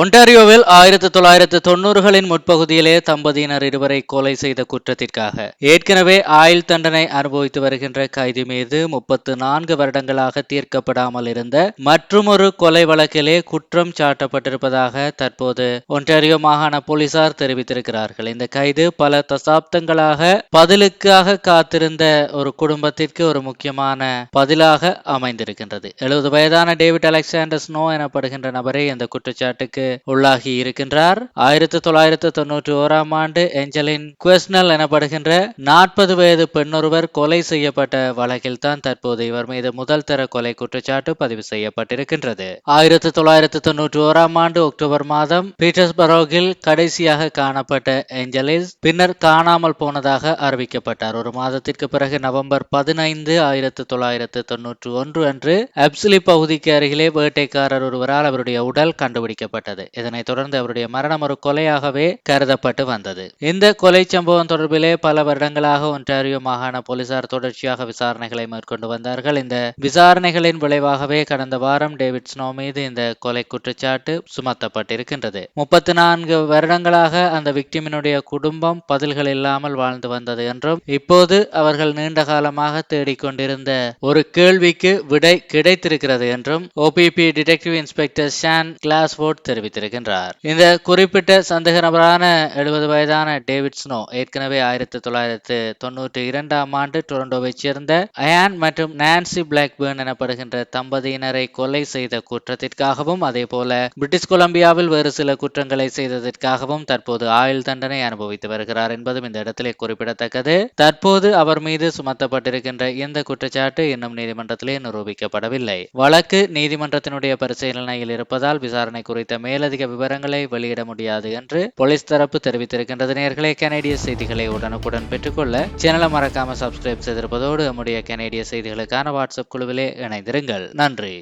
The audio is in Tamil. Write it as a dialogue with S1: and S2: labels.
S1: ஒன்டாரியோவில் ஆயிரத்தி தொள்ளாயிரத்து தொண்ணூறுகளின் முற்பகுதியிலே தம்பதியினர் இருவரை கொலை செய்த குற்றத்திற்காக. ஏற்கனவே ஆயுள் தண்டனை அனுபவித்து வருகின்ற கைதி மீது முப்பத்து நான்கு வருடங்களாக தீர்க்கப்படாமல் இருந்த மற்றுமொரு கொலை வழக்கிலே குற்றம் சாட்டப்பட்டிருப்பதாக தற்போது ஒன்டாரியோ மாகாண போலீசார் தெரிவித்திருக்கிறார்கள். இந்த கைது பல தசாப்தங்களாக பதிலுக்காக காத்திருந்த ஒரு குடும்பத்திற்கு ஒரு முக்கியமான பதிலாக அமைந்திருக்கின்றது. எழுபது வயதான டேவிட் அலெக்சாண்டர் ஸ்னோ எனப்படுகின்ற நபரை இந்த குற்றச்சாட்டுக்கு உள்ளாகி இருக்கின்றார். ஆயிரத்தி தொள்ளாயிரத்து தொன்னூற்றி ஓராம் ஆண்டு ஏஞ்சலின் குவெஸ்னல் எனப்படுகின்ற நாற்பது வயது பெண்ணொருவர் கொலை செய்யப்பட்ட வழக்கில் தான் தற்போது இவர் மீது முதல் தர கொலை குற்றச்சாட்டு பதிவு செய்யப்பட்டிருக்கின்றது. ஆயிரத்தி தொள்ளாயிரத்து தொன்னூற்றி ஓராம் ஆண்டு அக்டோபர் மாதம் பீட்டர்ஸ்பரோகில் கடைசியாக காணப்பட்ட ஏஞ்சலிஸ் பின்னர் காணாமல் போனதாக அறிவிக்கப்பட்டார். ஒரு மாதத்திற்கு பிறகு நவம்பர் பதினைந்து ஆயிரத்தி தொள்ளாயிரத்து தொன்னூற்றி ஒன்று அன்று அப்சிலி பகுதிக்கு அருகிலே வேட்டைக்காரர் ஒருவரால் அவருடைய உடல் கண்டுபிடிக்கப்பட்டது. இதனைத் தொடர்ந்து அவருடைய மரணம் ஒரு கொலையாகவே கருதப்பட்டு வந்தது. இந்த கொலை சம்பவம் தொடர்பிலே பல வருடங்களாக ஒன்றாரியோ மாகாண போலீசார் தொடர்ச்சியாக விசாரணைகளை மேற்கொண்டு வந்தார்கள். இந்த விசாரணைகளின் விளைவாகவே கடந்த வாரம் டேவிட் ஸ்னோ மீது இந்த கொலை குற்றச்சாட்டு சுமத்தப்பட்டிருக்கின்றது. முப்பத்தி நான்கு வருடங்களாக அந்த விக்டிமினுடைய குடும்பம் பதில்கள் இல்லாமல் வாழ்ந்து வந்தது என்றும் இப்போது அவர்கள் நீண்ட காலமாக தேடிக்கொண்டிருந்த ஒரு கேள்விக்கு விடை கிடைத்திருக்கிறது என்றும் OPP detective inspector Shawn Glassford தெரிவித்திருக்கின்றார். இந்த குறிப்பிட்ட சந்தேக நபரான எழுபது வயதான டேவிட் ஸ்னோ ஏற்கனவே ஆயிரத்தி தொள்ளாயிரத்து தொன்னூற்றி இரண்டாம் ஆண்டு டொரண்டோவைச் சேர்ந்த அயான் மற்றும் நான்சி பிளாக்பேர்ன் எனப்படுகின்ற தம்பதியினரை கொலை செய்த குற்றத்திற்காகவும் அதே போல பிரிட்டிஷ் கொலம்பியாவில் வேறு சில குற்றங்களை செய்ததற்காகவும் தற்போது ஆயுள் தண்டனை அனுபவித்து வருகிறார் என்பதும் இந்த இடத்திலே குறிப்பிடத்தக்கது. தற்போது அவர் மீது சுமத்தப்பட்டிருக்கின்ற இந்த குற்றச்சாட்டு இன்னும் நீதிமன்றத்திலே நிரூபிக்கப்படவில்லை. வழக்கு நீதிமன்றத்தினுடைய பரிசீலனையில் இருப்பதால் விசாரணை குறித்த மேலதிக விவரங்களை வெளியிட முடியாது என்று போலீஸ் தரப்பு தெரிவித்திருக்கின்றது. நேர்களை கனேடிய செய்திகளை உடனுக்குடன் பெற்றுக்கொள்ள சேனலை மறக்காம சப்ஸ்கிரைப் செய்திருப்பதோடு நம்முடைய கனேடிய செய்திகளுக்கான வாட்ஸ்அப் குழுவிலே இணைந்திருங்கள். நன்றி.